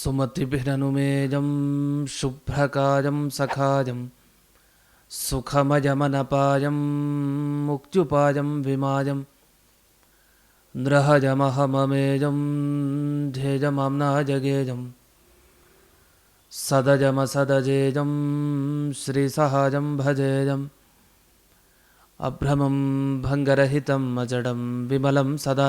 सुमतिभिरनुमेजं शुभ्रकायं सखायं सुखमयमनपायं मुक्त्युपायं विमायं, नृहजमहममेजं ध्येयमाम्नाजगेजं सदजमसदजेजं श्रीसहाजं भजेजम् अभ्रमं भङ्गरहितम् अजडं विमलं सदा।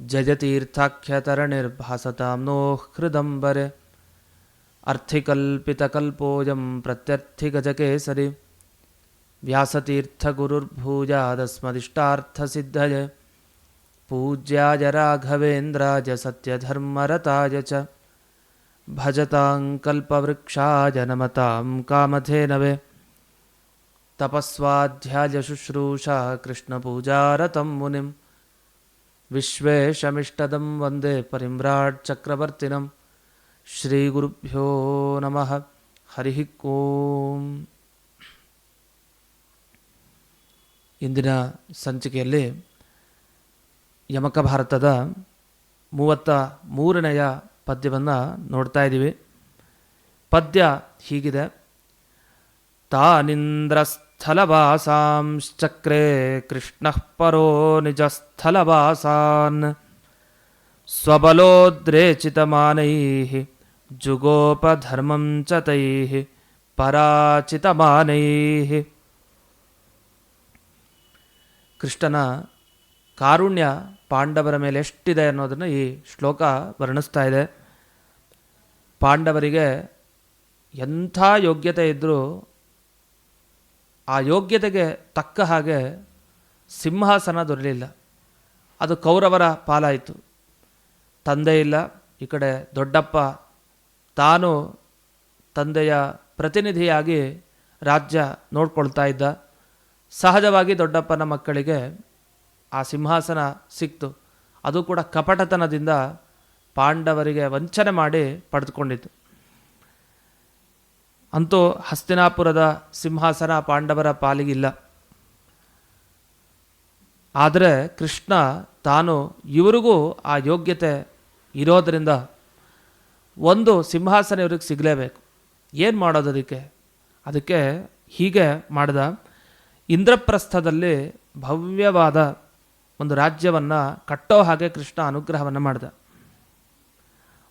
जयतीर्थाख्यतरणिर्भासतां नोः हृदम्बरे अर्थिकल्पितकल्पोऽयं प्रत्यर्थिगजकेसरि। व्यासतीर्थगुरुर्भूयादस्मदिष्टार्थसिद्धये पूज्याय राघवेन्द्राय सत्यधर्मरताय च। भजतां कल्पवृक्षाय नमतां कामधेनवे तपस्वाध्यायशुश्रूषा कृष्णपूजारतं मुनिं ವಿಶ್ವೇಶಮಿಷ್ಟದಂ ವಂದೇ ಪರಿಮ್ರಾಟ್ ಚಕ್ರವರ್ತಿನಂ ಶ್ರೀಗುರುಭ್ಯೋ ನಮಃ. ಹರಿ ಓಂ. ಇಂದಿನ ಸಂಚಿಕೆಯಲ್ಲಿ ಯಮಕ ಭಾರತದ ಮೂವತ್ತ ಮೂರನೆಯ ಪದ್ಯವನ್ನು ನೋಡ್ತಾ ಇದ್ದೀವಿ. ಪದ್ಯ ಹೀಗಿದೆ. ತಾನಿಂದ್ರಸ್ ತಾನಿಂದ್ರಸ್ಥಲವಾಸಾಂಶ್ಚಕ್ರೆ ಕೃಷ್ಣಃ ಪರೋ ನಿಜಸ್ಥಲವಾಸಾನ್ ಸ್ವಬಲೋದ್ರೇಚಿತಮಾನೈಃ ಜುಗೋಪಧರ್ಮಂ ಚ ತೈಃ ಪರಾಚಿತಮಾನೈಃ ಕೃಷ್ಣನ ಕಾರುಣ್ಯ ಪಾಂಡವರ ಮೇಲೆ ಎಷ್ಟಿದೆ ಅನ್ನೋದನ್ನು ಈ ಶ್ಲೋಕ ವರ್ಣಿಸ್ತಾ ಇದೆ. ಪಾಂಡವರಿಗೆ ಎಂಥ ಯೋಗ್ಯತೆ ಇದ್ದರೂ ಆ ಯೋಗ್ಯತೆಗೆ ತಕ್ಕ ಹಾಗೆ ಸಿಂಹಾಸನ ದೊರಲಿಲ್ಲ ಅದು ಕೌರವರ ಪಾಲಾಯಿತು. ತಂದೆ ಇಲ್ಲ, ಈ ಕಡೆ ದೊಡ್ಡಪ್ಪ. ತಾನು ತಂದೆಯ ಪ್ರತಿನಿಧಿಯಾಗಿ ರಾಜ್ಯ ನೋಡ್ಕೊಳ್ತಾ ಇದ್ದ. ಸಹಜವಾಗಿ ದೊಡ್ಡಪ್ಪನ ಮಕ್ಕಳಿಗೆ ಆ ಸಿಂಹಾಸನ ಸಿಕ್ತು. ಅದು ಕೂಡ ಕಪಟತನದಿಂದ ಪಾಂಡವರಿಗೆ ವಂಚನೆ ಮಾಡಿ ಪಡೆದುಕೊಂಡಿತು. ಅಂತೂ ಹಸ್ತಿನಾಪುರದ ಸಿಂಹಾಸನ ಪಾಂಡವರ ಪಾಲಿಗಿಲ್ಲ. ಆದರೆ ಕೃಷ್ಣ ತಾನು ಇವರಿಗೂ ಆ ಯೋಗ್ಯತೆ ಇರೋದರಿಂದ ಒಂದು ಸಿಂಹಾಸನ ಇವ್ರಿಗೆ ಸಿಗಲೇಬೇಕು. ಏನು ಮಾಡೋದು ಅದಕ್ಕೆ? ಅದಕ್ಕೆ ಹೀಗೆ ಮಾಡಿದ. ಇಂದ್ರಪ್ರಸ್ಥದಲ್ಲಿ ಭವ್ಯವಾದ ಒಂದು ರಾಜ್ಯವನ್ನು ಕಟ್ಟೋ ಹಾಗೆ ಕೃಷ್ಣ ಅನುಗ್ರಹವನ್ನು ಮಾಡಿದ.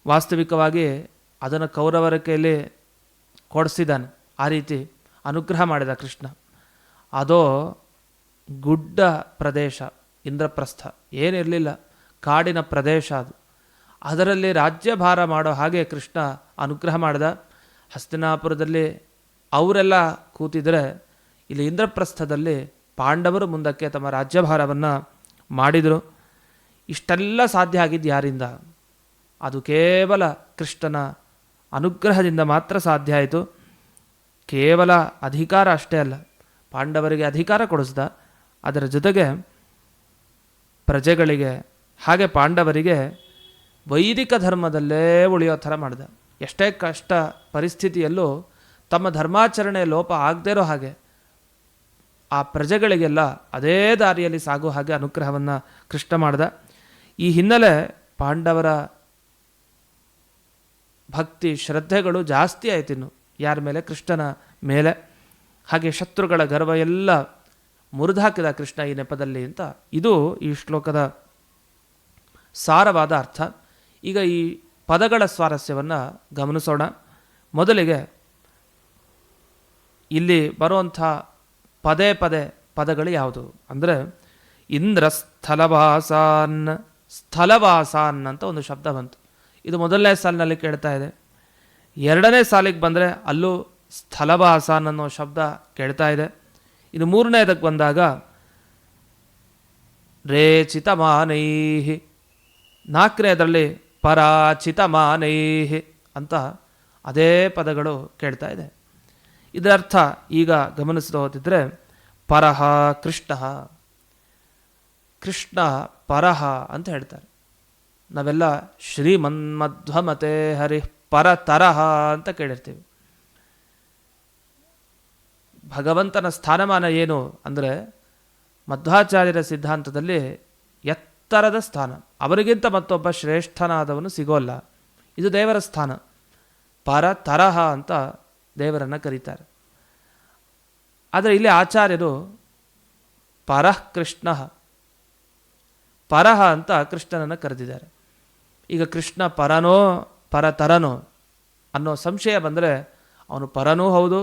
ವಾಸ್ತವಿಕವಾಗಿ ಅದನ್ನು ಕೌರವರ ಕೈಯಲ್ಲಿ ಕೊಡಿಸಿದ್ದಾನೆ. ಆ ರೀತಿ ಅನುಗ್ರಹ ಮಾಡಿದ ಕೃಷ್ಣ. ಅದೋ ಗುಡ್ಡ ಪ್ರದೇಶ, ಇಂದ್ರಪ್ರಸ್ಥ. ಏನಿರಲಿಲ್ಲ. ಕಾಡಿನ ಪ್ರದೇಶ ಅದು. ಅದರಲ್ಲಿ ರಾಜ್ಯಭಾರ ಮಾಡೋ ಹಾಗೆ ಕೃಷ್ಣ ಅನುಗ್ರಹ ಮಾಡಿದ. ಹಸ್ತಿನಾಪುರದಲ್ಲಿ ಅವರೆಲ್ಲ ಕೂತಿದ್ರೆ ಇಲ್ಲಿ ಇಂದ್ರಪ್ರಸ್ಥದಲ್ಲಿ ಪಾಂಡವರು ಮುಂದಕ್ಕೆ ತಮ್ಮ ರಾಜ್ಯಭಾರವನ್ನು ಮಾಡಿದರು. ಇಷ್ಟೆಲ್ಲ ಸಾಧ್ಯ ಆಗಿದ್ದು ಯಾರಿಂದ? ಅದು ಕೇವಲ ಕೃಷ್ಣನ ಅನುಗ್ರಹದಿಂದ ಮಾತ್ರ ಸಾಧ್ಯ ಆಯಿತು. ಕೇವಲ ಅಧಿಕಾರ ಅಷ್ಟೇ ಅಲ್ಲ, ಪಾಂಡವರಿಗೆ ಅಧಿಕಾರ ಕೊಡಿಸ್ದ. ಅದರ ಜೊತೆಗೆ ಪ್ರಜೆಗಳಿಗೆ, ಹಾಗೆ ಪಾಂಡವರಿಗೆ ವೈದಿಕ ಧರ್ಮದಲ್ಲೇ ಉಳಿಯೋ ಥರ ಮಾಡಿದ. ಎಷ್ಟೇ ಕಷ್ಟ ಪರಿಸ್ಥಿತಿಯಲ್ಲೂ ತಮ್ಮ ಧರ್ಮಾಚರಣೆ ಲೋಪ ಆಗದೇ ಇರೋ ಹಾಗೆ ಆ ಪ್ರಜೆಗಳಿಗೆಲ್ಲ ಅದೇ ದಾರಿಯಲ್ಲಿ ಸಾಗೋ ಹಾಗೆ ಅನುಗ್ರಹವನ್ನು ಕೃಷ್ಣ ಮಾಡ್ದ. ಈ ಹಿನ್ನೆಲೆ ಪಾಂಡವರ ಭಕ್ತಿ ಶ್ರದ್ಧೆಗಳು ಜಾಸ್ತಿ ಆಯ್ತಿನ್ನು ಯಾರ ಮೇಲೆ? ಕೃಷ್ಣನ ಮೇಲೆ. ಹಾಗೆ ಶತ್ರುಗಳ ಗರ್ವ ಎಲ್ಲ ಮುರಿದಾಕಿದ ಕೃಷ್ಣ ಈ ನೆಪದಲ್ಲಿ ಅಂತ. ಇದು ಈ ಶ್ಲೋಕದ ಸಾರವಾದ ಅರ್ಥ. ಈಗ ಈ ಪದಗಳ ಸ್ವಾರಸ್ಯವನ್ನು ಗಮನಿಸೋಣ. ಮೊದಲಿಗೆ ಇಲ್ಲಿ ಬರುವಂಥ ಪದೇ ಪದೇ ಪದಗಳು ಯಾವುದು? ಅಂದರೆ ಇಂದ್ರ ಸ್ಥಲವಾಸಾನ್ ಸ್ಥಲವಾಸಾನ್ ಅಂತ ಒಂದು ಶಬ್ದ ಬಂತು. ಇದು ಮೊದಲನೇ ಸಾಲಿನಲ್ಲಿ ಕೇಳ್ತಾ ಇದೆ. ಎರಡನೇ ಸಾಲಿಗೆ ಬಂದರೆ ಅಲ್ಲೂ ಸ್ಥಲಭಾಸ ಅನ್ನೋ ಶಬ್ದ ಕೇಳ್ತಾ ಇದೆ. ಇದು ಮೂರನೇದಕ್ಕೆ ಬಂದಾಗ ರೇಚಿತಮಾನೈಹಿ ನಾಲ್ಕನೇದರಲ್ಲಿ ಪರಾಚಿತ ಮಾನೈಹಿ ಅಂತ ಅದೇ ಪದಗಳು ಕೇಳ್ತಾ ಇದೆ. ಇದರ ಅರ್ಥ ಈಗ ಗಮನಿಸ್ತಾ ಹೋದಿದ್ರೆ ಪರಹ ಕೃಷ್ಣ ಕೃಷ್ಣ ಪರಹ ಅಂತ ಹೇಳ್ತಾರೆ. ನಾವೆಲ್ಲ ಶ್ರೀಮನ್ಮಧ್ವಮತೆ ಹರಿ ಪರತರಹ ಅಂತ ಕೇಳಿರ್ತೀವಿ. ಭಗವಂತನ ಸ್ಥಾನಮಾನ ಏನು ಅಂದರೆ ಮಧ್ವಾಚಾರ್ಯರ ಸಿದ್ಧಾಂತದಲ್ಲಿ ಎತ್ತರದ ಸ್ಥಾನ. ಅವರಿಗಿಂತ ಮತ್ತೊಬ್ಬ ಶ್ರೇಷ್ಠನಾದವನು ಸಿಗೋಲ್ಲ. ಇದು ದೇವರ ಸ್ಥಾನ. ಪರ ತರಹ ಅಂತ ದೇವರನ್ನು ಕರೀತಾರೆ. ಆದರೆ ಇಲ್ಲಿ ಆಚಾರ್ಯರು ಪರಃ ಕೃಷ್ಣ ಪರಹ ಅಂತ ಕೃಷ್ಣನನ್ನು ಕರೆದಿದ್ದಾರೆ. ಈಗ ಕೃಷ್ಣ ಪರನೋ ಪರತರನೋ ಅನ್ನೋ ಸಂಶಯ ಬಂದರೆ ಅವನು ಪರನೂ ಹೌದು,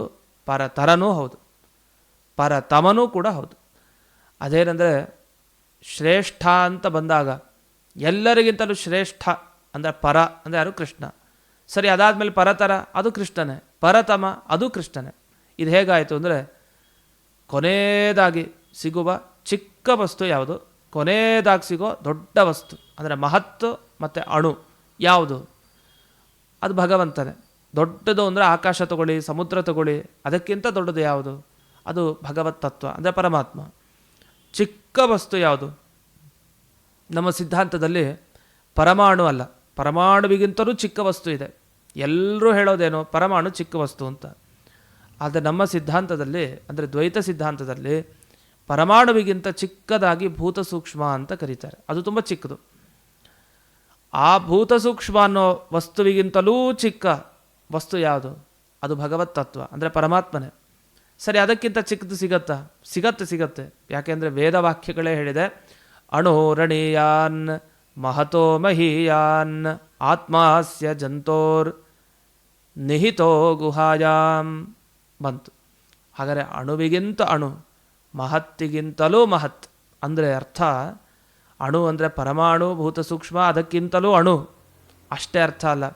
ಪರತರನೂ ಹೌದು, ಪರತಮನೂ ಕೂಡ ಹೌದು. ಅದೇನೆಂದರೆ ಶ್ರೇಷ್ಠ ಅಂತ ಬಂದಾಗ ಎಲ್ಲರಿಗಿಂತಲೂ ಶ್ರೇಷ್ಠ ಅಂದರೆ ಪರ ಅಂದರೆ ಯಾರು ಕೃಷ್ಣ? ಸರಿ, ಅದಾದಮೇಲೆ ಪರತರ ಅದು ಕೃಷ್ಣನೇ, ಪರತಮ ಅದು ಕೃಷ್ಣನೇ. ಇದು ಹೇಗಾಯಿತು ಅಂದರೆ ಕೊನೆಯದಾಗಿ ಸಿಗುವ ಚಿಕ್ಕ ವಸ್ತು ಯಾವುದು? ಕೊನೆಯದಾಗಿ ಸಿಗೋ ದೊಡ್ಡ ವಸ್ತು. ಅಂದರೆ ಮಹತ್ತು ಮತ್ತು ಅಣು ಯಾವುದು? ಅದು ಭಗವಂತನೇ. ದೊಡ್ಡದು ಅಂದರೆ ಆಕಾಶ ತಗೊಳ್ಳಿ, ಸಮುದ್ರ ತಗೊಳ್ಳಿ, ಅದಕ್ಕಿಂತ ದೊಡ್ಡದು ಯಾವುದು? ಅದು ಭಗವತ್ ತತ್ವ, ಅಂದರೆ ಪರಮಾತ್ಮ. ಚಿಕ್ಕ ವಸ್ತು ಯಾವುದು? ನಮ್ಮ ಸಿದ್ಧಾಂತದಲ್ಲಿ ಪರಮಾಣು ಅಲ್ಲ. ಪರಮಾಣುವಿಗಿಂತಲೂ ಚಿಕ್ಕ ವಸ್ತು ಇದೆ. ಎಲ್ಲರೂ ಹೇಳೋದೇನು? ಪರಮಾಣು ಚಿಕ್ಕ ವಸ್ತು ಅಂತ. ಆದರೆ ನಮ್ಮ ಸಿದ್ಧಾಂತದಲ್ಲಿ, ಅಂದರೆ ದ್ವೈತ ಸಿದ್ಧಾಂತದಲ್ಲಿ ಪರಮಾಣುವಿಗಿಂತ ಚಿಕ್ಕದಾಗಿ ಭೂತ ಸೂಕ್ಷ್ಮ ಅಂತ ಕರೀತಾರೆ. ಅದು ತುಂಬ ಚಿಕ್ಕದು. ಆ ಭೂತ ಸೂಕ್ಷ್ಮ ಅನ್ನೋ ವಸ್ತುವಿಗಿಂತಲೂ ಚಿಕ್ಕ ವಸ್ತು ಯಾವುದು? ಅದು ಭಗವತ್ ತತ್ವ, ಅಂದರೆ ಪರಮಾತ್ಮನೇ. ಸರಿ, ಅದಕ್ಕಿಂತ ಚಿಕ್ಕದು ಸಿಗತ್ತಾ? ಸಿಗತ್ತೆ ಸಿಗತ್ತೆ. ಯಾಕೆಂದರೆ ವೇದವಾಕ್ಯಗಳೇ ಹೇಳಿದೆ ಅಣೋರಣೀಯಾನ್ ಮಹತೋ ಮಹೀಯಾನ್ ಆತ್ಮಾಸ್ಯ ಜಂತೋರ್ ನಿಹಿತೋ ಗುಹಾಯಾಮ್ ಬಂತು. ಹಾಗಾದರೆ ಅಣುವಿಗಿಂತ ಅಣು, ಮಹತ್ತಿಗಿಂತಲೂ ಮಹತ್, ಅಂದರೆ ಅರ್ಥ ಅಣು ಅಂದರೆ ಪರಮಾಣು, ಭೂತ ಸೂಕ್ಷ್ಮ, ಅದಕ್ಕಿಂತಲೂ ಅಣು. ಅಷ್ಟೇ ಅರ್ಥ ಅಲ್ಲ.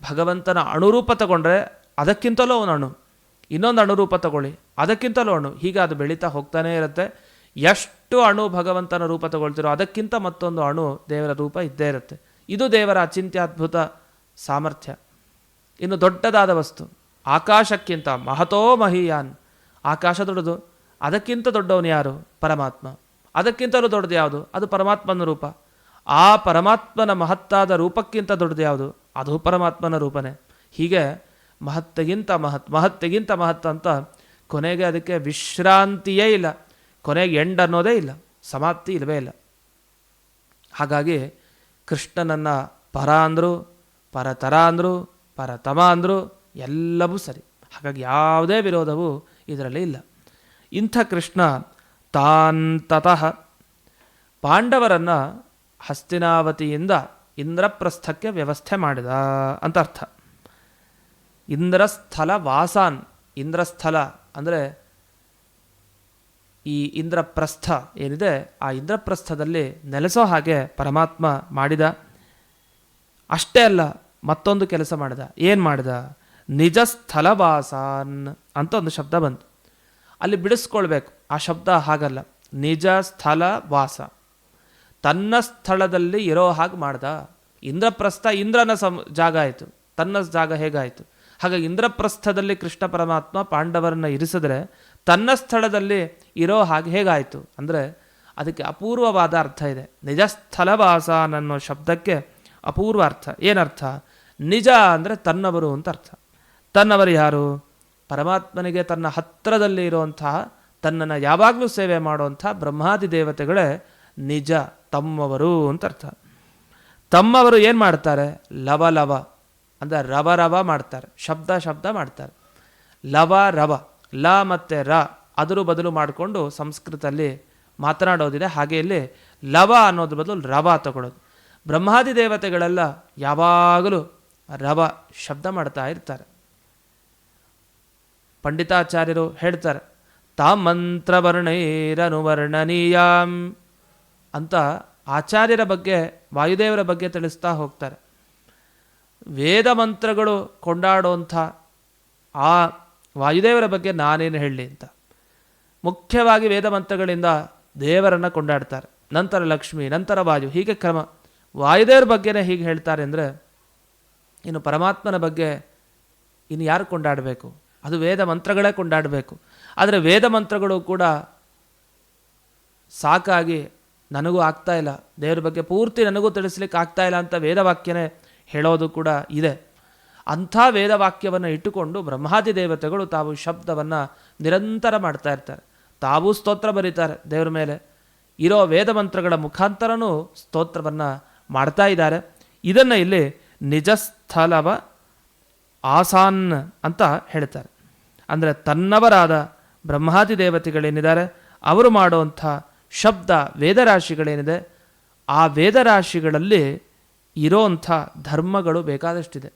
ಭಗವಂತನ ಅಣುರೂಪ ತಗೊಂಡ್ರೆ ಅದಕ್ಕಿಂತಲೂ ಅವನು ಅಣು. ಇನ್ನೊಂದು ಅಣುರೂಪ ತಗೊಳ್ಳಿ, ಅದಕ್ಕಿಂತಲೂ ಅಣು. ಹೀಗೆ ಅದು ಬೆಳೀತಾ ಹೋಗ್ತಾನೇ ಇರುತ್ತೆ. ಎಷ್ಟು ಅಣು ಭಗವಂತನ ರೂಪ ತಗೊಳ್ತಿರೋ ಅದಕ್ಕಿಂತ ಮತ್ತೊಂದು ಅಣು ದೇವರ ರೂಪ ಇದ್ದೇ ಇರುತ್ತೆ. ಇದು ದೇವರ ಅಚಿಂತ್ಯದ್ಭುತ ಸಾಮರ್ಥ್ಯ. ಇನ್ನು ದೊಡ್ಡದಾದ ವಸ್ತು, ಆಕಾಶಕ್ಕಿಂತ ಮಹತೋ ಮಹಿಯಾನ್. ಆಕಾಶ ದೊಡ್ಡದು, ಅದಕ್ಕಿಂತ ದೊಡ್ಡವನು ಯಾರು? ಪರಮಾತ್ಮ. ಅದಕ್ಕಿಂತಲೂ ದೊಡ್ಡದು ಯಾವುದು? ಅದು ಪರಮಾತ್ಮನ ರೂಪ. ಆ ಪರಮಾತ್ಮನ ಮಹತ್ತಾದ ರೂಪಕ್ಕಿಂತ ದೊಡ್ಡದು ಯಾವುದು? ಅದು ಪರಮಾತ್ಮನ ರೂಪನೇ. ಹೀಗೆ ಮಹತ್ತೆಗಿಂತ ಮಹತ್ ಮಹತ್ತೆಗಿಂತ ಮಹತ್ ಅಂತ ಕೊನೆಗೆ ಅದಕ್ಕೆ ವಿಶ್ರಾಂತಿಯೇ ಇಲ್ಲ. ಕೊನೆಗೆ ಎಂಡ್ ಅನ್ನೋದೇ ಇಲ್ಲ. ಸಮಾಪ್ತಿ ಇಲ್ಲವೇ ಇಲ್ಲ. ಹಾಗಾಗಿ ಕೃಷ್ಣನನ್ನು ಪರ ಅಂದರು, ಪರತರ ಅಂದರು, ಪರತಮ ಅಂದರು, ಎಲ್ಲವೂ ಸರಿ. ಹಾಗಾಗಿ ಯಾವುದೇ ವಿರೋಧವು ಇದರಲ್ಲಿ ಇಲ್ಲ. ಇಂಥ ಕೃಷ್ಣ ತಾಂತತಃ ಪಾಂಡವರನ್ನು ಹಸ್ತಿನಾವತಿಯಿಂದ ಇಂದ್ರಪ್ರಸ್ಥಕ್ಕೆ ವ್ಯವಸ್ಥೆ ಮಾಡಿದ ಅಂತ ಅರ್ಥ. ಇಂದ್ರಸ್ಥಲ ವಾಸಾನ್, ಇಂದ್ರಸ್ಥಲ ಅಂದರೆ ಈ ಇಂದ್ರಪ್ರಸ್ಥ ಏನಿದೆ ಆ ಇಂದ್ರಪ್ರಸ್ಥದಲ್ಲಿ ನೆಲೆಸೋ ಹಾಗೆ ಪರಮಾತ್ಮ ಮಾಡಿದ. ಅಷ್ಟೇ ಅಲ್ಲ, ಮತ್ತೊಂದು ಕೆಲಸ ಮಾಡಿದ. ಏನು ಮಾಡಿದ? ನಿಜ ಸ್ಥಳವಾಸಾನ್ ಅಂತ ಒಂದು ಶಬ್ದ ಬಂತು. ಅಲ್ಲಿ ಬಿಡಿಸ್ಕೊಳ್ಬೇಕು. ಆ ಶಬ್ದ ಹಾಗಲ್ಲ. ನಿಜ ಸ್ಥಳ ವಾಸ. ತನ್ನ ಸ್ಥಳದಲ್ಲಿ ಇರೋ ಹಾಗೆ ಮಾಡ್ದ. ಇಂದ್ರಪ್ರಸ್ಥ ಇಂದ್ರನ ಸಮ, ಜಾಗ ಆಯಿತು. ತನ್ನ ಜಾಗ ಹೇಗಾಯಿತು? ಹಾಗಾಗಿ ಇಂದ್ರಪ್ರಸ್ಥದಲ್ಲಿ ಕೃಷ್ಣ ಪರಮಾತ್ಮ ಪಾಂಡವರನ್ನು ಇರಿಸಿದ್ರೆ ತನ್ನ ಸ್ಥಳದಲ್ಲಿ ಇರೋ ಹಾಗೆ ಹೇಗಾಯಿತು? ಅಂದರೆ ಅದಕ್ಕೆ ಅಪೂರ್ವವಾದ ಅರ್ಥ ಇದೆ. ನಿಜ ಸ್ಥಳವಾಸ ಅನ್ನೋ ಶಬ್ದಕ್ಕೆ ಅಪೂರ್ವ ಅರ್ಥ. ಏನರ್ಥ? ನಿಜ ಅಂದರೆ ತನ್ನವರು ಅಂತ ಅರ್ಥ. ತನ್ನವರು ಯಾರು? ಪರಮಾತ್ಮನಿಗೆ ತನ್ನ ಹತ್ತಿರದಲ್ಲಿ ಇರುವಂತಹ ತನ್ನನ್ನು ಯಾವಾಗಲೂ ಸೇವೆ ಮಾಡುವಂಥ ಬ್ರಹ್ಮಾದಿ ದೇವತೆಗಳೇ ನಿಜ, ತಮ್ಮವರು ಅಂತ ಅರ್ಥ. ತಮ್ಮವರು ಏನು ಮಾಡ್ತಾರೆ? ಲವ ಲವ ಅಂದರೆ ರವ ರವ ಮಾಡ್ತಾರೆ, ಶಬ್ದ ಶಬ್ದ ಮಾಡ್ತಾರೆ. ಲವ ರವ, ಲ ಮತ್ತು ರ ಅದರ ಬದಲು ಮಾಡಿಕೊಂಡು ಸಂಸ್ಕೃತದಲ್ಲಿ ಮಾತನಾಡೋದಿದೆ. ಹಾಗೆ ಇಲ್ಲಿ ಲವ ಅನ್ನೋದ್ರ ಬದಲು ರವ ತಗೊಳ್ಳೋದು. ಬ್ರಹ್ಮಾದಿ ದೇವತೆಗಳೆಲ್ಲ ಯಾವಾಗಲೂ ರವ ಶಬ್ದ ಮಾಡ್ತಾ ಇರ್ತಾರೆ. ಪಂಡಿತಾಚಾರ್ಯರು ಹೇಳ್ತಾರೆ ತಾಮಂತ್ರವರ್ಣೈರನುವರ್ಣನೀಯಾಂ ಅಂತ ಆಚಾರ್ಯರ ಬಗ್ಗೆ, ವಾಯುದೇವರ ಬಗ್ಗೆ ತಿಳಿಸ್ತಾ ಹೋಗ್ತಾರೆ. ವೇದ ಮಂತ್ರಗಳು ಕೊಂಡಾಡುವಂಥ ಆ ವಾಯುದೇವರ ಬಗ್ಗೆ ನಾನೇನು ಹೇಳಲಿ ಅಂತ. ಮುಖ್ಯವಾಗಿ ವೇದ ಮಂತ್ರಗಳಿಂದ ದೇವರನ್ನು ಕೊಂಡಾಡ್ತಾರೆ. ನಂತರ ಲಕ್ಷ್ಮಿ, ನಂತರ ವಾಯು, ಹೀಗೆ ಕ್ರಮ. ವಾಯುದೇವ್ರ ಬಗ್ಗೆನೇ ಹೀಗೆ ಹೇಳ್ತಾರೆ ಅಂದರೆ, ಇನ್ನು ಪರಮಾತ್ಮನ ಬಗ್ಗೆ ಇನ್ನು ಯಾರು ಕೊಂಡಾಡಬೇಕು? ಅದು ವೇದ ಮಂತ್ರಗಳೇ ಕೊಂಡಾಡಬೇಕು. ಆದರೆ ವೇದ ಮಂತ್ರಗಳು ಕೂಡ ಸಾಕಾಗಿ ನನಗೂ ಆಗ್ತಾ ಇಲ್ಲ. ದೇವರ ಬಗ್ಗೆ ಪೂರ್ತಿ ನನಗೂ ತಿಳಿಸ್ಲಿಕ್ಕೆ ಆಗ್ತಾ ಇಲ್ಲ ಅಂತ ವೇದವಾಕ್ಯನೇ ಹೇಳೋದು ಕೂಡ ಇದೆ. ಅಂಥ ವೇದವಾಕ್ಯವನ್ನು ಇಟ್ಟುಕೊಂಡು ಬ್ರಹ್ಮಾದಿ ದೇವತೆಗಳು ತಾವು ಶಬ್ದವನ್ನು ನಿರಂತರ ಮಾಡ್ತಾ ಇರ್ತಾರೆ. ತಾವು ಸ್ತೋತ್ರ ಬರೀತಾರೆ ದೇವರ ಮೇಲೆ. ಇರೋ ವೇದ ಮಂತ್ರಗಳ ಮುಖಾಂತರನೂ ಸ್ತೋತ್ರವನ್ನು ಮಾಡ್ತಾ ಇದ್ದಾರೆ. ಇದನ್ನು ಇಲ್ಲಿ ನಿಜಸ್ಥಲವ ಆಸಾನ್ ಅಂತ ಹೇಳ್ತಾರೆ. ಅಂದರೆ ತನ್ನವರಾದ ಬ್ರಹ್ಮಾದಿ ದೇವತೆಗಳೇನಿದ್ದಾರೆ? ಅವರು ಮಾಡುವಂಥ ಶಬ್ದ ವೇದರಾಶಿಗಳೇನಿದೆ? ಆ ವೇದರಾಶಿಗಳಲ್ಲಿ ಇರೋಂಥ ಧರ್ಮಗಳು ಬೇಕಾದಷ್ಟಿದೆ.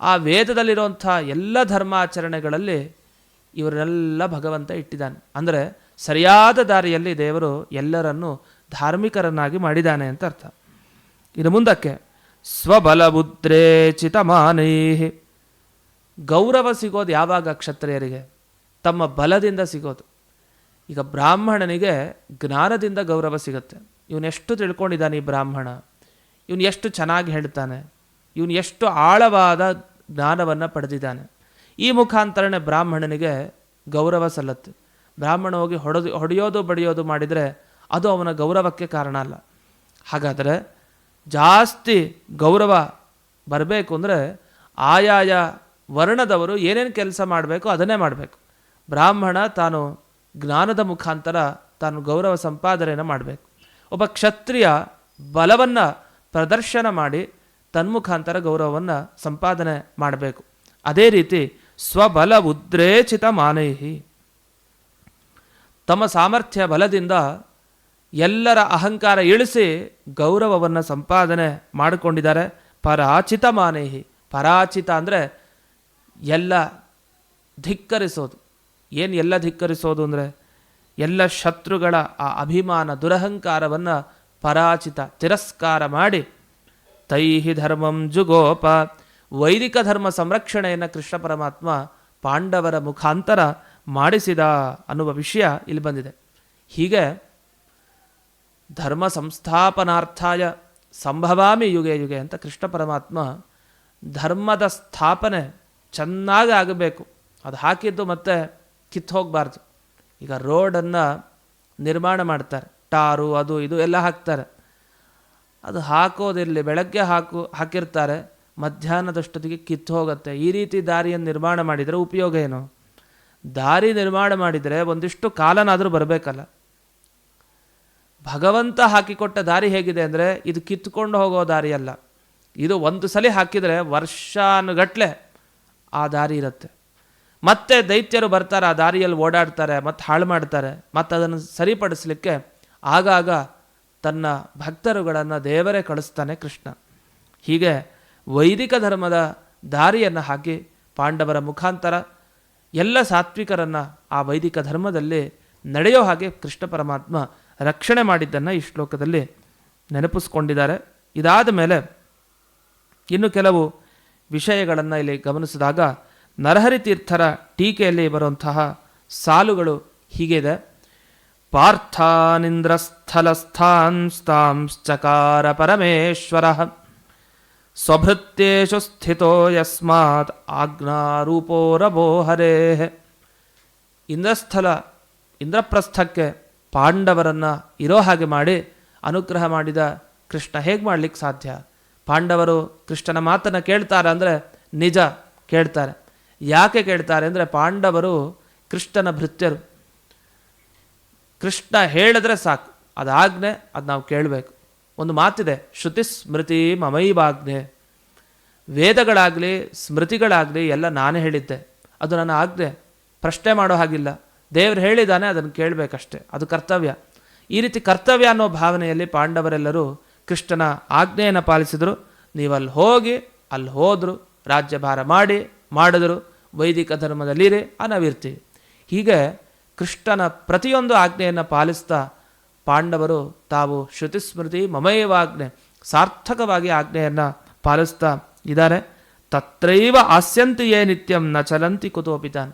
ಆ ವೇದದಲ್ಲಿರುವಂಥ ಎಲ್ಲ ಧರ್ಮಾಚರಣೆಗಳಲ್ಲಿ ಇವರೆಲ್ಲ ಭಗವಂತ ಇಟ್ಟಿದ್ದಾನೆ. ಅಂದರೆ ಸರಿಯಾದ ದಾರಿಯಲ್ಲಿ ದೇವರು ಎಲ್ಲರನ್ನು ಧಾರ್ಮಿಕರನ್ನಾಗಿ ಮಾಡಿದ್ದಾನೆ ಅಂತ ಅರ್ಥ. ಇನ್ನು ಮುಂದಕ್ಕೆ ಸ್ವಬಲಬುದ್ರೇಚಿತ ಮಾನೈಹಿ ಗೌರವ ಸಿಗೋದು ಯಾವಾಗ ಕ್ಷತ್ರಿಯರಿಗೆ? ತಮ್ಮ ಬಲದಿಂದ ಸಿಗೋದು. ಈಗ ಬ್ರಾಹ್ಮಣನಿಗೆ ಜ್ಞಾನದಿಂದ ಗೌರವ ಸಿಗುತ್ತೆ. ಇವನು ಎಷ್ಟು ತಿಳ್ಕೊಂಡಿದ್ದಾನೆ ಈ ಬ್ರಾಹ್ಮಣ? ಇವನು ಎಷ್ಟು ಚೆನ್ನಾಗಿ ಹೇಳ್ತಾನೆ? ಇವನು ಎಷ್ಟು ಆಳವಾದ ಜ್ಞಾನವನ್ನು ಪಡೆದಿದ್ದಾನೆ? ಈ ಮುಖಾಂತರನೇ ಬ್ರಾಹ್ಮಣನಿಗೆ ಗೌರವ ಸಲ್ಲತ್ತೆ. ಬ್ರಾಹ್ಮಣ ಹೋಗಿ ಹೊಡೆದು, ಹೊಡೆಯೋದು, ಬಡಿಯೋದು ಮಾಡಿದರೆ ಅದು ಅವನ ಗೌರವಕ್ಕೆ ಕಾರಣ ಅಲ್ಲ. ಹಾಗಾದರೆ ಜಾಸ್ತಿ ಗೌರವ ಬರಬೇಕು ಅಂದರೆ ಆಯಾಯ ವರ್ಣದವರು ಏನೇನು ಕೆಲಸ ಮಾಡಬೇಕು ಅದನ್ನೇ ಮಾಡಬೇಕು. ಬ್ರಾಹ್ಮಣ ತಾನು ಜ್ಞಾನದ ಮುಖಾಂತರ ತಾನು ಗೌರವ ಸಂಪಾದನೆಯನ್ನು ಮಾಡಬೇಕು. ಒಬ್ಬ ಕ್ಷತ್ರಿಯ ಬಲವನ್ನು ಪ್ರದರ್ಶನ ಮಾಡಿ ತನ್ಮುಖಾಂತರ ಗೌರವವನ್ನು ಸಂಪಾದನೆ ಮಾಡಬೇಕು. ಅದೇ ರೀತಿ ಸ್ವಬಲ ಉದ್ರೇಚಿತ ಮಾನೈಹಿ. ತಮ್ಮ ಸಾಮರ್ಥ್ಯ ಬಲದಿಂದ ಎಲ್ಲರ ಅಹಂಕಾರ ಇಳಿಸಿ ಗೌರವವನ್ನು ಸಂಪಾದನೆ ಮಾಡಿಕೊಂಡಿದ್ದಾರೆ. ಪರಾಚಿತ ಮಾನೇಹಿ. ಪರಾಚಿತ ಅಂದರೆ ಎಲ್ಲ ಧಿಕ್ಕರಿಸೋದು. ಏನು ಎಲ್ಲ ಧಿಕ್ಕರಿಸೋದು ಅಂದರೆ ಎಲ್ಲ ಶತ್ರುಗಳ ಆ ಅಭಿಮಾನ ದುರಹಂಕಾರವನ್ನು ಪರಾಚಿತ ತಿರಸ್ಕಾರ ಮಾಡಿ ತೈಹಿ ಧರ್ಮಂ ಜುಗೋಪ, ವೈದಿಕ ಧರ್ಮ ಸಂರಕ್ಷಣೆಯನ್ನು ಕೃಷ್ಣ ಪರಮಾತ್ಮ ಪಾಂಡವರ ಮುಖಾಂತರ ಮಾಡಿಸಿದ ಅನ್ನುವ ವಿಷಯ ಇಲ್ಲಿ ಬಂದಿದೆ. ಹೀಗೆ ಧರ್ಮ ಸಂಸ್ಥಾಪನಾರ್ಥಾಯ ಸಂಭವಾಮಿ ಯುಗೆ ಯುಗೆ ಅಂತ ಕೃಷ್ಣ ಪರಮಾತ್ಮ ಧರ್ಮದ ಸ್ಥಾಪನೆ ಚೆನ್ನಾಗಿ ಆಗಬೇಕು. ಅದು ಹಾಕಿದ್ದು ಮತ್ತೆ ಕಿತ್ತು ಹೋಗಬಾರ್ದು. ಈಗ ರೋಡನ್ನು ನಿರ್ಮಾಣ ಮಾಡ್ತಾರೆ. ಟಾರು, ಅದು, ಇದು ಎಲ್ಲ ಹಾಕ್ತಾರೆ. ಅದು ಹಾಕೋದಿರಲಿ, ಬೆಳಗ್ಗೆ ಹಾಕು, ಹಾಕಿರ್ತಾರೆ. ಮಧ್ಯಾಹ್ನದಷ್ಟೊತ್ತಿಗೆ ಕಿತ್ತು ಹೋಗುತ್ತೆ. ಈ ರೀತಿ ದಾರಿಯನ್ನು ನಿರ್ಮಾಣ ಮಾಡಿದರೆ ಉಪಯೋಗ ಏನು? ದಾರಿ ನಿರ್ಮಾಣ ಮಾಡಿದರೆ ಒಂದಿಷ್ಟು ಕಾಲನಾದರೂ ಬರಬೇಕಲ್ಲ. ಭಗವಂತ ಹಾಕಿಕೊಟ್ಟ ದಾರಿ ಹೇಗಿದೆ ಅಂದರೆ ಇದು ಕಿತ್ತುಕೊಂಡು ಹೋಗೋ ದಾರಿ ಅಲ್ಲ ಇದು ಒಂದು ಸಲ ಹಾಕಿದರೆ ವರ್ಷಾನುಗಟ್ಲೆ ಆ ದಾರಿ ಇರುತ್ತೆ. ಮತ್ತೆ ದೈತ್ಯರು ಬರ್ತಾರೆ, ಆ ದಾರಿಯಲ್ಲಿ ಓಡಾಡ್ತಾರೆ, ಮತ್ತು ಹಾಳು ಮಾಡ್ತಾರೆ, ಮತ್ತು ಅದನ್ನು ಸರಿಪಡಿಸಲಿಕ್ಕೆ ಆಗಾಗ ತನ್ನ ಭಕ್ತರುಗಳನ್ನು ದೇವರೇ ಕಳಿಸ್ತಾನೆ ಕೃಷ್ಣ. ಹೀಗೆ ವೈದಿಕ ಧರ್ಮದ ದಾರಿಯನ್ನು ಹಾಕಿ ಪಾಂಡವರ ಮುಖಾಂತರ ಎಲ್ಲ ಸಾತ್ವಿಕರನ್ನು ಆ ವೈದಿಕ ಧರ್ಮದಲ್ಲಿ ನಡೆಯೋ ಹಾಗೆ ಕೃಷ್ಣ ಪರಮಾತ್ಮ ರಕ್ಷಣೆ ಮಾಡಿದ್ದನ್ನು ಈ ಶ್ಲೋಕದಲ್ಲಿ ನೆನಪಿಸ್ಕೊಂಡಿದ್ದಾರೆ. ಇದಾದ ಮೇಲೆ ಇನ್ನು ಕೆಲವು ವಿಷಯಗಳನ್ನು ಇಲ್ಲಿ ಗಮನಿಸಿದಾಗ ನರಹರಿ ತೀರ್ಥರ ಟೀಕೆಯಲ್ಲಿ ಬರುವಂತಹ ಸಾಲುಗಳು ಹೀಗಿದೆ. ಪಾರ್ಥಾನಿಂದ್ರಸ್ಥಲಸ್ಥಾಂಸ್ತಾಂಶ್ಚಕಾರ ಪರಮೇಶ್ವರ. ಸ್ವಭೃತ್ಯೇಷು ಸ್ಥಿತೋ ಯಸ್ಮಾತ್ ಆಜ್ಞಾರೂಪೋರಭೋ ಹರೇ. ಇಂದ್ರಸ್ಥಲ, ಇಂದ್ರಪ್ರಸ್ಥಕ್ಕೆ ಪಾಂಡವರನ್ನು ಇರೋ ಹಾಗೆ ಮಾಡಿ ಅನುಗ್ರಹ ಮಾಡಿದ ಕೃಷ್ಣ ಹೇಗೆ ಮಾಡ್ಲಿಕ್ಕೆ ಸಾಧ್ಯ? ಪಾಂಡವರು ಕೃಷ್ಣನ ಮಾತನ್ನು ಕೇಳ್ತಾರೆ ಅಂದರೆ ನಿಜ ಕೇಳ್ತಾರೆ. ಯಾಕೆ ಕೇಳ್ತಾರೆ ಅಂದರೆ ಪಾಂಡವರು ಕೃಷ್ಣನ ಭೃತ್ಯರು. ಕೃಷ್ಣ ಹೇಳಿದ್ರೆ ಸಾಕು. ಅದಾಜ್ಞೆ ಅದು ನಾವು ಕೇಳಬೇಕು. ಒಂದು ಮಾತಿದೆ, ಶ್ರುತಿ ಸ್ಮೃತಿ ಮಮೈವಾಜ್ಞೆ ವೇದಗಳಾಗಲಿ, ಸ್ಮೃತಿಗಳಾಗಲಿ ಎಲ್ಲ ನಾನೇ ಹೇಳಿದ್ದೆ. ಅದು ನನ್ನ ಆಜ್ಞೆ. ಪ್ರಶ್ನೆ ಮಾಡೋ ಹಾಗಿಲ್ಲ. ದೇವರು ಹೇಳಿದ್ದಾನೆ ಅದನ್ನು ಕೇಳಬೇಕಷ್ಟೆ. ಅದು ಕರ್ತವ್ಯ. ಈ ರೀತಿ ಕರ್ತವ್ಯ ಅನ್ನೋ ಭಾವನೆಯಲ್ಲಿ ಪಾಂಡವರೆಲ್ಲರೂ ಕೃಷ್ಣನ ಆಜ್ಞೆಯನ್ನು ಪಾಲಿಸಿದರು. ನೀವು ಅಲ್ಲಿ ಹೋಗಿ, ಅಲ್ಲಿ ಹೋದರು, ರಾಜ್ಯಭಾರ ಮಾಡಿ, ಮಾಡಿದ್ರು. ವೈದಿಕ ಧರ್ಮದಲ್ಲಿರಿ ಅನವಿರ್ತೀವಿ ಹೀಗೆ ಕೃಷ್ಣನ ಪ್ರತಿಯೊಂದು ಆಜ್ಞೆಯನ್ನು ಪಾಲಿಸ್ತಾ ಪಾಂಡವರು ತಾವು ಶ್ರುತಿ ಸ್ಮೃತಿ ಮಮೈವಾಜ್ಞೆ ಸಾರ್ಥಕವಾಗಿ ಆಜ್ಞೆಯನ್ನು ಪಾಲಿಸ್ತಾ ಇದ್ದಾರೆ. ತತ್ರೈವ ಆಸ್ಯಂತಿ ಏ ನಿತ್ಯಂ ನ ಚಲಂತಿ ಕುತೋಪಿತಾನ್.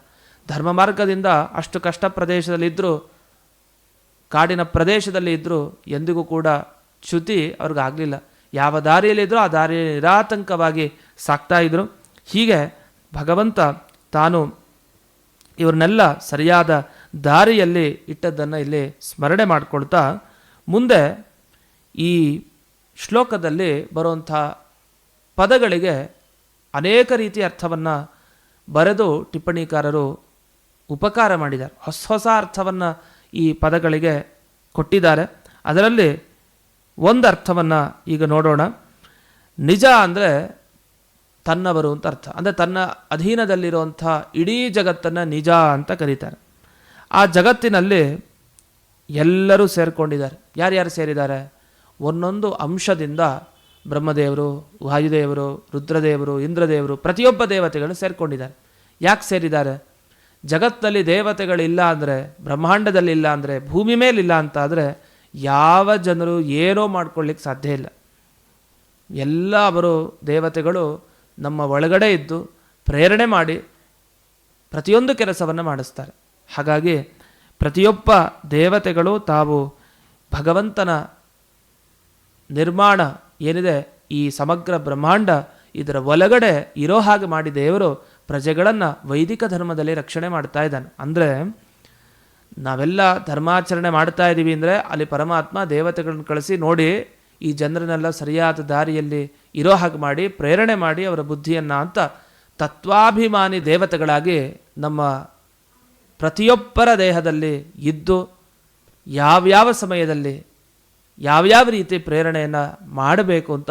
ಧರ್ಮ ಮಾರ್ಗದಿಂದ ಅಷ್ಟು ಕಷ್ಟ ಪ್ರದೇಶದಲ್ಲಿದ್ದರೂ ಕಾಡಿನ ಪ್ರದೇಶದಲ್ಲಿ ಇದ್ದರೂ ಎಂದಿಗೂ ಕೂಡ ಚ್ಯುತಿ ಅವ್ರಿಗಾಗಲಿಲ್ಲ. ಯಾವ ದಾರಿಯಲ್ಲಿದ್ದರೂ ಆ ದಾರಿಯಲ್ಲಿ ನಿರಾತಂಕವಾಗಿ ಸಾಕ್ತಾ ಇದ್ರು. ಹೀಗೆ ಭಗವಂತ ತಾನು ಇವ್ರನ್ನೆಲ್ಲ ಸರಿಯಾದ ದಾರಿಯಲ್ಲಿ ಇಟ್ಟದ್ದನ್ನು ಇಲ್ಲಿ ಸ್ಮರಣೆ ಮಾಡಿಕೊಳ್ತಾ ಮುಂದೆ ಈ ಶ್ಲೋಕದಲ್ಲಿ ಬರುವಂಥ ಪದಗಳಿಗೆ ಅನೇಕ ರೀತಿಯ ಅರ್ಥವನ್ನು ಬರೆದು ಟಿಪ್ಪಣಿಕಾರರು ಉಪಕಾರ ಮಾಡಿದ್ದಾರೆ. ಹೊಸ ಹೊಸ ಅರ್ಥವನ್ನು ಈ ಪದಗಳಿಗೆ ಕೊಟ್ಟಿದ್ದಾರೆ. ಅದರಲ್ಲಿ ಒಂದು ಅರ್ಥವನ್ನು ಈಗ ನೋಡೋಣ. ನಿಜ ಅಂದರೆ ತನ್ನವರು ಅಂತ ಅರ್ಥ. ಅಂದರೆ ತನ್ನ ಅಧೀನದಲ್ಲಿರುವಂಥ ಇಡೀ ಜಗತ್ತನ್ನು ನಿಜ ಅಂತ ಕರೀತಾರೆ. ಆ ಜಗತ್ತಿನಲ್ಲಿ ಎಲ್ಲರೂ ಸೇರಿಕೊಂಡಿದ್ದಾರೆ. ಯಾರ್ಯಾರು ಸೇರಿದ್ದಾರೆ? ಒಂದೊಂದು ಅಂಶದಿಂದ ಬ್ರಹ್ಮದೇವರು, ವಾಯುದೇವರು, ರುದ್ರದೇವರು, ಇಂದ್ರದೇವರು, ಪ್ರತಿಯೊಬ್ಬ ದೇವತೆಗಳು ಸೇರಿಕೊಂಡಿದ್ದಾರೆ. ಯಾಕೆ ಸೇರಿದ್ದಾರೆ? ಜಗತ್ತಲ್ಲಿ ದೇವತೆಗಳಿಲ್ಲ ಅಂದರೆ ಬ್ರಹ್ಮಾಂಡದಲ್ಲಿ ಇಲ್ಲ ಅಂದರೆ, ಭೂಮಿ ಮೇಲಿಲ್ಲ ಅಂತ ಆದರೆ ಯಾವ ಜನರು ಏನೋ ಮಾಡ್ಕೊಳ್ಳಿಕ್ಕೆ ಸಾಧ್ಯ ಇಲ್ಲ. ಎಲ್ಲ ಅವರು ದೇವತೆಗಳು ನಮ್ಮ ಒಳಗಡೆ ಇದ್ದು ಪ್ರೇರಣೆ ಮಾಡಿ ಪ್ರತಿಯೊಂದು ಕೆಲಸವನ್ನು ಮಾಡಿಸ್ತಾರೆ. ಹಾಗಾಗಿ ಪ್ರತಿಯೊಬ್ಬ ದೇವತೆಗಳು ತಾವು ಭಗವಂತನ ನಿರ್ಮಾಣ ಏನಿದೆ, ಈ ಸಮಗ್ರ ಬ್ರಹ್ಮಾಂಡ ಇದರ ಒಳಗಡೆ ಇರೋ ಹಾಗೆ ಮಾಡಿ ದೇವರು ಪ್ರಜೆಗಳನ್ನು ವೈದಿಕ ಧರ್ಮದಲ್ಲಿ ರಕ್ಷಣೆ ಮಾಡ್ತಾ ಇದ್ದಾನೆ. ಅಂದರೆ ನಾವೆಲ್ಲ ಧರ್ಮಾಚರಣೆ ಮಾಡ್ತಾ ಇದ್ದೀವಿ ಅಂದರೆ ಅಲ್ಲಿ ಪರಮಾತ್ಮ ದೇವತೆಗಳನ್ನು ಕಳಿಸಿ ನೋಡಿ ಈ ಜನರನ್ನೆಲ್ಲ ಸರಿಯಾದ ದಾರಿಯಲ್ಲಿ ಇರೋ ಹಾಗೆ ಮಾಡಿ, ಪ್ರೇರಣೆ ಮಾಡಿ ಅವರ ಬುದ್ಧಿಯನ್ನು ಅಂತ ತತ್ವಾಭಿಮಾನಿ ದೇವತೆಗಳಾಗಿ ನಮ್ಮ ಪ್ರತಿಯೊಬ್ಬರ ದೇಹದಲ್ಲಿ ಇದ್ದು, ಯಾವ್ಯಾವ ಸಮಯದಲ್ಲಿ ಯಾವ್ಯಾವ ರೀತಿ ಪ್ರೇರಣೆಯನ್ನು ಮಾಡಬೇಕು ಅಂತ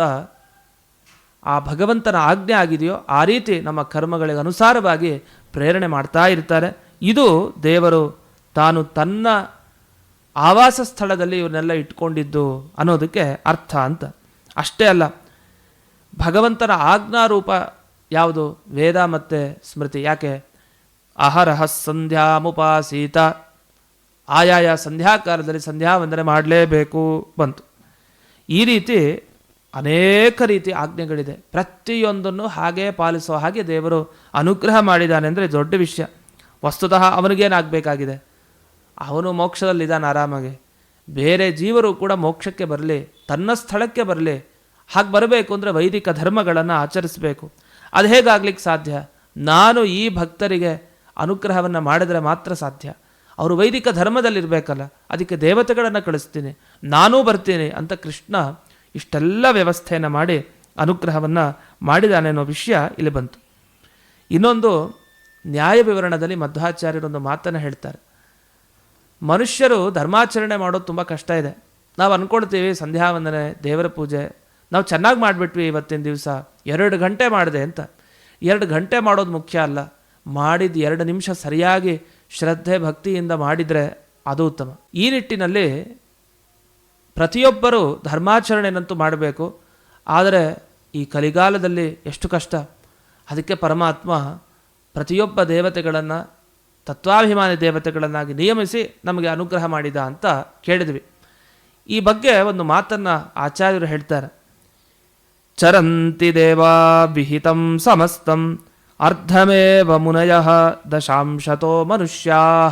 ಆ ಭಗವಂತನ ಆಜ್ಞೆ ಆಗಿದೆಯೋ ಆ ರೀತಿ ನಮ್ಮ ಕರ್ಮಗಳಿಗೆ ಅನುಸಾರವಾಗಿ ಪ್ರೇರಣೆ ಮಾಡ್ತಾ ಇರ್ತಾರೆ. ಇದು ದೇವರು ತಾನು ತನ್ನ ಆವಾಸ ಸ್ಥಳದಲ್ಲಿ ಇವನ್ನೆಲ್ಲ ಇಟ್ಕೊಂಡಿದ್ದು ಅನ್ನೋದಕ್ಕೆ ಅರ್ಥ ಅಂತ. ಅಷ್ಟೇ ಅಲ್ಲ ಭಗವಂತನ ಆಜ್ಞಾರೂಪ ಯಾವುದು? ವೇದ ಮತ್ತು ಸ್ಮೃತಿ. ಯಾಕೆ? ಅಹರಹ ಸಂಧ್ಯಾಮುಪಾಸೀತ. ಆಯಾಯ ಸಂಧ್ಯಾಕಾಲದಲ್ಲಿ ಸಂಧ್ಯಾ ವಂದನೆ ಮಾಡಲೇಬೇಕು ಬಂತು. ಈ ರೀತಿ ಅನೇಕ ರೀತಿ ಆಜ್ಞೆಗಳಿದೆ. ಪ್ರತಿಯೊಂದನ್ನು ಹಾಗೇ ಪಾಲಿಸೋ ಹಾಗೆ ದೇವರು ಅನುಗ್ರಹ ಮಾಡಿದ್ದಾನೆ ಅಂದರೆ ದೊಡ್ಡ ವಿಷಯ. ವಸ್ತುತಃ ಅವನಿಗೇನಾಗಬೇಕಾಗಿದೆ? ಅವನು ಮೋಕ್ಷದಲ್ಲಿದ್ದಾನೆ ಆರಾಮಾಗಿ. ಬೇರೆ ಜೀವರು ಕೂಡ ಮೋಕ್ಷಕ್ಕೆ ಬರಲಿ, ತನ್ನ ಸ್ಥಳಕ್ಕೆ ಬರಲಿ ಹಾಗೆ ಬರಬೇಕು ಅಂದರೆ ವೈದಿಕ ಧರ್ಮಗಳನ್ನು ಆಚರಿಸಬೇಕು. ಅದು ಹೇಗಾಗ್ಲಿಕ್ಕೆ ಸಾಧ್ಯ? ನಾನು ಈ ಭಕ್ತರಿಗೆ ಅನುಗ್ರಹವನ್ನು ಮಾಡಿದರೆ ಮಾತ್ರ ಸಾಧ್ಯ. ಅವರು ವೈದಿಕ ಧರ್ಮದಲ್ಲಿರಬೇಕಲ್ಲ, ಅದಕ್ಕೆ ದೇವತೆಗಳನ್ನು ಕಳಿಸ್ತೀನಿ, ನಾನೂ ಬರ್ತೀನಿ ಅಂತ ಕೃಷ್ಣ ಇಷ್ಟೆಲ್ಲ ವ್ಯವಸ್ಥೆಯನ್ನು ಮಾಡಿ ಅನುಗ್ರಹವನ್ನು ಮಾಡಿದಾನೆ ಅನ್ನೋ ವಿಷಯ ಇಲ್ಲಿ ಬಂತು. ಇನ್ನೊಂದು ನ್ಯಾಯ ವಿವರಣದಲ್ಲಿ ಮಧ್ವಾಚಾರ್ಯರೊಂದು ಮಾತನ್ನು ಹೇಳ್ತಾರೆ. ಮನುಷ್ಯರು ಧರ್ಮಾಚರಣೆ ಮಾಡೋದು ತುಂಬ ಕಷ್ಟ ಇದೆ. ನಾವು ಅಂದ್ಕೊಳ್ತೀವಿ ಸಂಧ್ಯಾವಂದನೆ, ದೇವರ ಪೂಜೆ ನಾವು ಚೆನ್ನಾಗಿ ಮಾಡಿಬಿಟ್ವಿ ಇವತ್ತಿನ ದಿವಸ. ಎರಡು ಗಂಟೆ ಮಾಡಿದೆ ಅಂತ. ಎರಡು ಗಂಟೆ ಮಾಡೋದು ಮುಖ್ಯ ಅಲ್ಲ. ಮಾಡಿದ ಎರಡು ನಿಮಿಷ ಸರಿಯಾಗಿ ಶ್ರದ್ಧೆ ಭಕ್ತಿಯಿಂದ ಮಾಡಿದರೆ ಅದು ಉತ್ತಮ. ಈ ನಿಟ್ಟಿನಲ್ಲಿ ಪ್ರತಿಯೊಬ್ಬರೂ ಧರ್ಮಾಚರಣೆಯನ್ನಂತೂ ಮಾಡಬೇಕು. ಆದರೆ ಈ ಕಲಿಗಾಲದಲ್ಲಿ ಎಷ್ಟು ಕಷ್ಟ. ಅದಕ್ಕೆ ಪರಮಾತ್ಮ ಪ್ರತಿಯೊಬ್ಬ ದೇವತೆಗಳನ್ನು, ತತ್ವಾಭಿಮಾನಿ ದೇವತೆಗಳನ್ನಾಗಿ ನಿಯಮಿಸಿ ನಮಗೆ ಅನುಗ್ರಹ ಮಾಡಿದ ಅಂತ ಕೇಳಿದ್ವಿ. ಈ ಬಗ್ಗೆ ಒಂದು ಮಾತನ್ನು ಆಚಾರ್ಯರು ಹೇಳ್ತಾರೆ. ಚರಂತಿ ದೇವಾ ವಿಹಿತಂ ಸಮಸ್ತಂ ಅರ್ಧಮೇವ ಮುನಯ ದಶಾಂಶತೋ ಮನುಷ್ಯಾ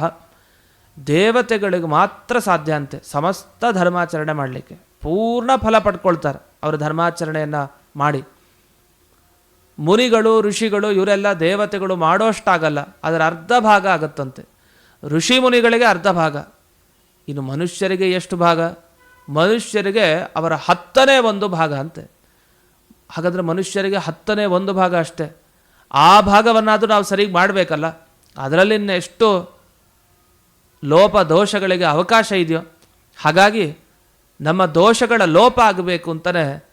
ದೇವತೆಗಳಿಗೆ ಮಾತ್ರ ಸಾಧ್ಯ ಅಂತೆ. ಸಮಸ್ತ ಧರ್ಮಾಚರಣೆ ಮಾಡಲಿಕ್ಕೆ. ಪೂರ್ಣ ಫಲ ಪಡ್ಕೊಳ್ತಾರೆ. ಅವರು ಧರ್ಮಾಚರಣೆಯನ್ನು ಮಾಡಿ. ಮುನಿಗಳು, ಋಷಿಗಳು, ಇವರೆಲ್ಲ ದೇವತೆಗಳು ಮಾಡೋಷ್ಟಾಗಲ್ಲ. ಅದರ ಅರ್ಧ ಭಾಗ ಆಗುತ್ತಂತೆ. ಋಷಿ ಮುನಿಗಳಿಗೆ ಅರ್ಧ ಭಾಗ. ಇನ್ನು ಮನುಷ್ಯರಿಗೆ ಎಷ್ಟು ಭಾಗ? ಮನುಷ್ಯರಿಗೆ ಅವರ ಹತ್ತನೇ ಒಂದು ಭಾಗ ಅಂತೆ. ಹಾಗಾದರೆ ಮನುಷ್ಯರಿಗೆ ಹತ್ತನೇ ಒಂದು ಭಾಗ ಅಷ್ಟೇ. ಆ ಭಾಗವನ್ನಾದರೂ ನಾವು ಸರಿಗೆ ಮಾಡಬೇಕಲ್ಲ? ಅದರಲ್ಲಿ ಎಷ್ಟು ಲೋಪ ದೋಷಗಳಿಗೆ ಅವಕಾಶ ಇದೆಯೋ? ಹಾಗಾಗಿ ನಮ್ಮ ದೋಷಗಳ ಲೋಪ ಆಗಬೇಕು ಅಂತಲೇ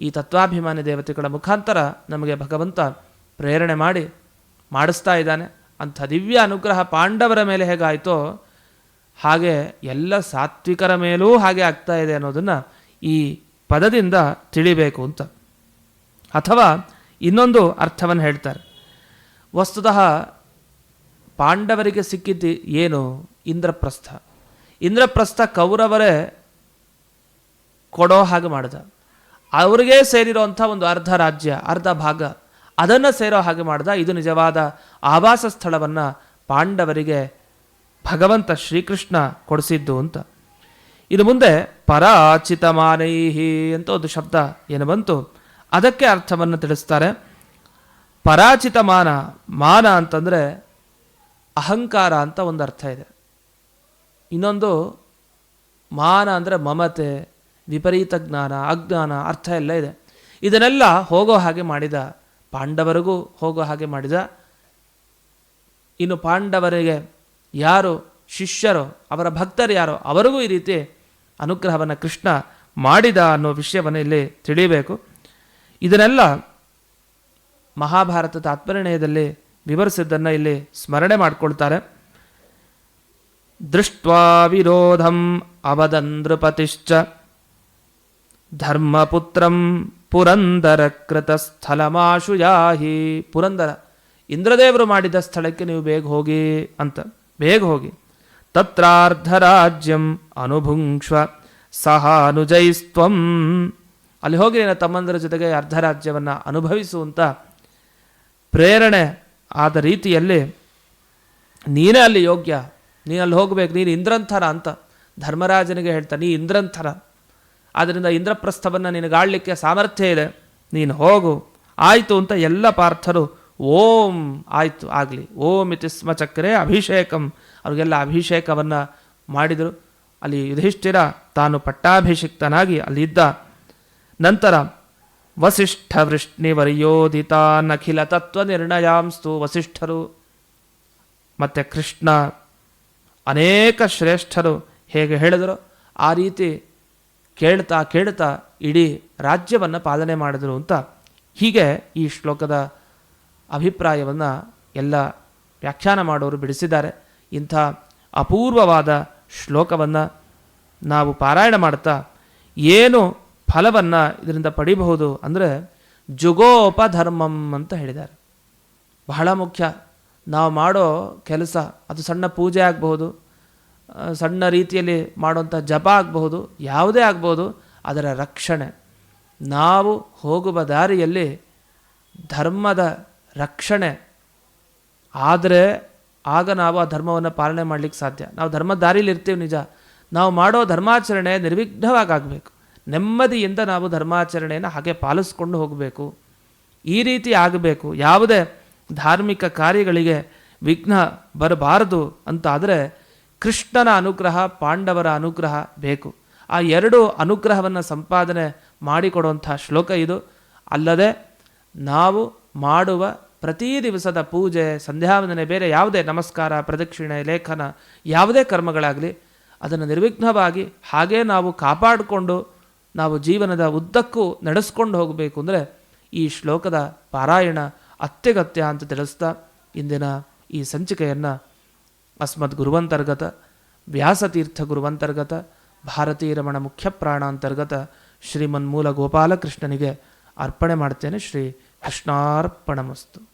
ಈ ತತ್ವಾಭಿಮಾನಿ ದೇವತೆಗಳ ಮುಖಾಂತರ ನಮಗೆ ಭಗವಂತ ಪ್ರೇರಣೆ ಮಾಡಿ ಮಾಡಿಸ್ತಾ ಇದ್ದಾನೆ. ಅಂಥ ದಿವ್ಯ ಅನುಗ್ರಹ ಪಾಂಡವರ ಮೇಲೆ ಹೇಗಾಯಿತೋ, ಹಾಗೆ ಎಲ್ಲ ಸಾತ್ವಿಕರ ಮೇಲೂ ಹಾಗೆ ಆಗ್ತಾ ಇದೆ ಅನ್ನೋದನ್ನು ಈ ಪದದಿಂದ ತಿಳಿಬೇಕು ಅಂತ. ಅಥವಾ ಇನ್ನೊಂದು ಅರ್ಥವನ್ನು ಹೇಳ್ತಾರೆ. ವಸ್ತುತಃ ಪಾಂಡವರಿಗೆ ಸಿಕ್ಕಿದ್ದು ಏನು? ಇಂದ್ರಪ್ರಸ್ಥ. ಇಂದ್ರಪ್ರಸ್ಥ ಕೌರವರೇ ಕೊಡೋ ಹಾಗೆ ಮಾಡಿದ. ಅವರಿಗೆ ಸೇರಿರುವಂಥ ಒಂದು ಅರ್ಧ ರಾಜ್ಯ, ಅರ್ಧ ಭಾಗ, ಅದನ್ನು ಸೇರೋ ಹಾಗೆ ಮಾಡ್ದ. ಇದು ನಿಜವಾದ ಆವಾಸ ಸ್ಥಳವನ್ನು ಪಾಂಡವರಿಗೆ ಭಗವಂತ ಶ್ರೀಕೃಷ್ಣ ಕೊಡಿಸಿದ್ದು ಅಂತ. ಇದು ಮುಂದೆ ಪರಾಚಿತಮಾನೈಹಿ ಅಂತ ಒಂದು ಶಬ್ದ ಏನು ಬಂತು? ಅದಕ್ಕೆ ಅರ್ಥವನ್ನು ತಿಳಿಸ್ತಾರೆ. ಪರಾಚಿತ ಮಾನ ಮಾನ ಅಂತಂದರೆ ಅಹಂಕಾರ ಅಂತ ಒಂದು ಅರ್ಥ ಇದೆ. ಇನ್ನೊಂದು ಮಾನ ಅಂದರೆ ಮಮತೆ, ವಿಪರೀತ ಜ್ಞಾನ, ಅಜ್ಞಾನ ಅರ್ಥ ಎಲ್ಲ ಇದೆ. ಇದನ್ನೆಲ್ಲ ಹೋಗೋ ಹಾಗೆ ಮಾಡಿದ ಪಾಂಡವರಿಗೂ ಹೋಗೋ ಹಾಗೆ ಮಾಡಿದ ಇನ್ನು ಪಾಂಡವರಿಗೆ ಯಾರು ಶಿಷ್ಯರು, ಅವರ ಭಕ್ತರು ಯಾರು, ಅವರಿಗೂ ಈ ರೀತಿ ಅನುಗ್ರಹವನ್ನು ಕೃಷ್ಣ ಮಾಡಿದ ಅನ್ನೋ ವಿಷಯವನ್ನು ಇಲ್ಲಿ ತಿಳಿಯಬೇಕು ಇದನ್ನೆಲ್ಲ ಮಹಾಭಾರತ ತಾತ್ಪರ್ಯದಲ್ಲಿ ವಿವರಿಸಿದ್ದನ್ನು ಇಲ್ಲಿ ಸ್ಮರಣೆ ಮಾಡಿಕೊಳ್ತಾರೆ. ದೃಷ್ಟ್ವಾ ವಿರೋಧಂ ಅವದಂದ್ರಪತಿಶ್ಚ ಧರ್ಮಪುತ್ರಂ ಪುರಂದರ ಕೃತ ಸ್ಥಳಮಾಶು ಯಾಹಿ. ಪುರಂದರ, ಇಂದ್ರದೇವರು ಮಾಡಿದ ಸ್ಥಳಕ್ಕೆ ನೀವು ಬೇಗ ಹೋಗಿ ಅಂತ, ಬೇಗ ಹೋಗಿ. ತತ್ರಾರ್ಧರಾಜ್ಯಂ ಅನುಭುಂಕ್ಷ್ವ ಸಹ ಅನುಜೈಸ್ತ್ವಂ ಅಲ್ಲಿ ಹೋಗಿ ನನ್ನ ತಮ್ಮಂದರ ಜೊತೆಗೆ ಅರ್ಧ ರಾಜ್ಯವನ್ನು ಅನುಭವಿಸುವಂಥ ಪ್ರೇರಣೆ ಆದ ರೀತಿಯಲ್ಲಿ ನೀನೇ ಅಲ್ಲಿ ಯೋಗ್ಯ ನೀನು ಅಲ್ಲಿ ಹೋಗಬೇಕು, ನೀನು ಇಂದ್ರಂಥರ ಅಂತ ಧರ್ಮರಾಜನಿಗೆ ಹೇಳ್ತಾ, ನೀ ಇಂದ್ರಂಥರ. ಆದ್ದರಿಂದ ಇಂದ್ರಪ್ರಸ್ಥವನ್ನು ನಿನಗಾಳಲಿಕ್ಕೆ ಸಾಮರ್ಥ್ಯ ಇದೆ, ನೀನು ಹೋಗು. ಆಯಿತು ಅಂತ ಎಲ್ಲ ಪಾರ್ಥರು ಓಂ ಆಯಿತು ಆಗಲಿ. ಓಂ ಇತಿ ಸ್ಮಚಕ್ರೆ ಅಭಿಷೇಕಂ. ಅವ್ರಿಗೆಲ್ಲ ಅಭಿಷೇಕವನ್ನು ಮಾಡಿದರು. ಅಲ್ಲಿ ಯುಧಿಷ್ಠಿರ ತಾನು ಪಟ್ಟಾಭಿಷಿಕ್ತನಾಗಿ ಅಲ್ಲಿದ್ದ ನಂತರ ವಸಿಷ್ಠ ವೃಷ್ಣಿವರ್ಯೋದಿತಾನಖಿಲ ತತ್ವ ನಿರ್ಣಯಾಂಸ್ತು ವಸಿಷ್ಠರು. ಮತ್ತು ಕೃಷ್ಣ ಅನೇಕ ಶ್ರೇಷ್ಠರು ಹೇಗೆ ಹೇಳಿದರು, ಆ ರೀತಿ ಕೇಳ್ತಾ ಕೇಳ್ತಾ ಇಡೀ ರಾಜ್ಯವನ್ನು ಪಾಲನೆ ಮಾಡಿದರು ಅಂತ ಹೀಗೆ ಈ ಶ್ಲೋಕದ ಅಭಿಪ್ರಾಯವನ್ನು ಎಲ್ಲ ವ್ಯಾಖ್ಯಾನ ಮಾಡೋರು ಬಿಡಿಸಿದ್ದಾರೆ. ಇಂಥ ಅಪೂರ್ವವಾದ ಶ್ಲೋಕವನ್ನು ನಾವು ಪಾರಾಯಣ ಮಾಡ್ತಾ ಏನು ಫಲವನ್ನು ಇದರಿಂದ ಪಡಿಬಹುದು ಅಂದರೆ ಜುಗೋಪಧರ್ಮಂ ಅಂತ ಹೇಳಿದ್ದಾರೆ. ಬಹಳ ಮುಖ್ಯ. ನಾವು ಮಾಡೋ ಕೆಲಸ, ಅದು ಸಣ್ಣ ಪೂಜೆ ಆಗಬಹುದು ಸಣ್ಣ ರೀತಿಯಲ್ಲಿ ಮಾಡುವಂಥ ಜಪ ಆಗಬಹುದು, ಯಾವುದೇ ಆಗ್ಬೋದು ಅದರ ರಕ್ಷಣೆ. ನಾವು ಹೋಗುವ ದಾರಿಯಲ್ಲಿ ಧರ್ಮದ ರಕ್ಷಣೆ. ಆದರೆ ಆಗ ನಾವು ಆ ಧರ್ಮವನ್ನು ಪಾಲನೆ ಮಾಡಲಿಕ್ಕೆ ಸಾಧ್ಯ. ನಾವು ಧರ್ಮದ ದಾರಿಯಲ್ಲಿ ಇರ್ತೀವಿ ನಿಜ. ನಾವು ಮಾಡೋ ಧರ್ಮಾಚರಣೆ ನಿರ್ವಿಘ್ನವಾಗಿ ಆಗಬೇಕು. ನೆಮ್ಮದಿಯಿಂದ ನಾವು ಧರ್ಮಾಚರಣೆಯನ್ನು ಹಾಗೆ ಪಾಲಿಸ್ಕೊಂಡು ಹೋಗಬೇಕು. ಈ ರೀತಿ ಆಗಬೇಕು. ಯಾವುದೇ ಧಾರ್ಮಿಕ ಕಾರ್ಯಗಳಿಗೆ ವಿಘ್ನ ಬರಬಾರದು ಅಂತಾದರೆ ಕೃಷ್ಣನ ಅನುಗ್ರಹ, ಪಾಂಡವರ ಅನುಗ್ರಹ ಬೇಕು. ಆ ಎರಡು ಅನುಗ್ರಹವನ್ನು ಸಂಪಾದನೆ ಮಾಡಿಕೊಡುವಂಥ ಶ್ಲೋಕ ಇದು. ಅಲ್ಲದೆ ನಾವು ಮಾಡುವ ಪ್ರತಿ ದಿವಸದ ಪೂಜೆ, ಸಂಧ್ಯಾವಂದನೆ, ಬೇರೆ ಯಾವುದೇ ನಮಸ್ಕಾರ, ಪ್ರದಕ್ಷಿಣೆ, ಲೇಖನ ಯಾವುದೇ ಕರ್ಮಗಳಾಗಲಿ ಅದನ್ನು ನಿರ್ವಿಘ್ನವಾಗಿ ಹಾಗೇ ನಾವು ಕಾಪಾಡಿಕೊಂಡು ನಾವು ಜೀವನದ ಉದ್ದಕ್ಕೂ ನಡೆಸ್ಕೊಂಡು ಹೋಗಬೇಕು ಅಂದರೆ ಈ ಶ್ಲೋಕದ ಪಾರಾಯಣ ಅತ್ಯಗತ್ಯ ಅಂತ ತಿಳಿಸ್ತಾ ಇಂದಿನ ಈ ಸಂಚಿಕೆಯನ್ನು ಅಸ್ಮದ್ ಗುರುವಂತರ್ಗತ, ವ್ಯಾಸತೀರ್ಥ ಗುರುವಂತರ್ಗತ, ಭಾರತೀಯ ರಮಣ ಮುಖ್ಯ ಪ್ರಾಣಾಂತರ್ಗತ ಶ್ರೀಮನ್ಮೂಲ ಗೋಪಾಲಕೃಷ್ಣನಿಗೆ ಅರ್ಪಣೆ ಮಾಡ್ತೇನೆ. ಶ್ರೀ ಕೃಷ್ಣಾರ್ಪಣಮಸ್ತು.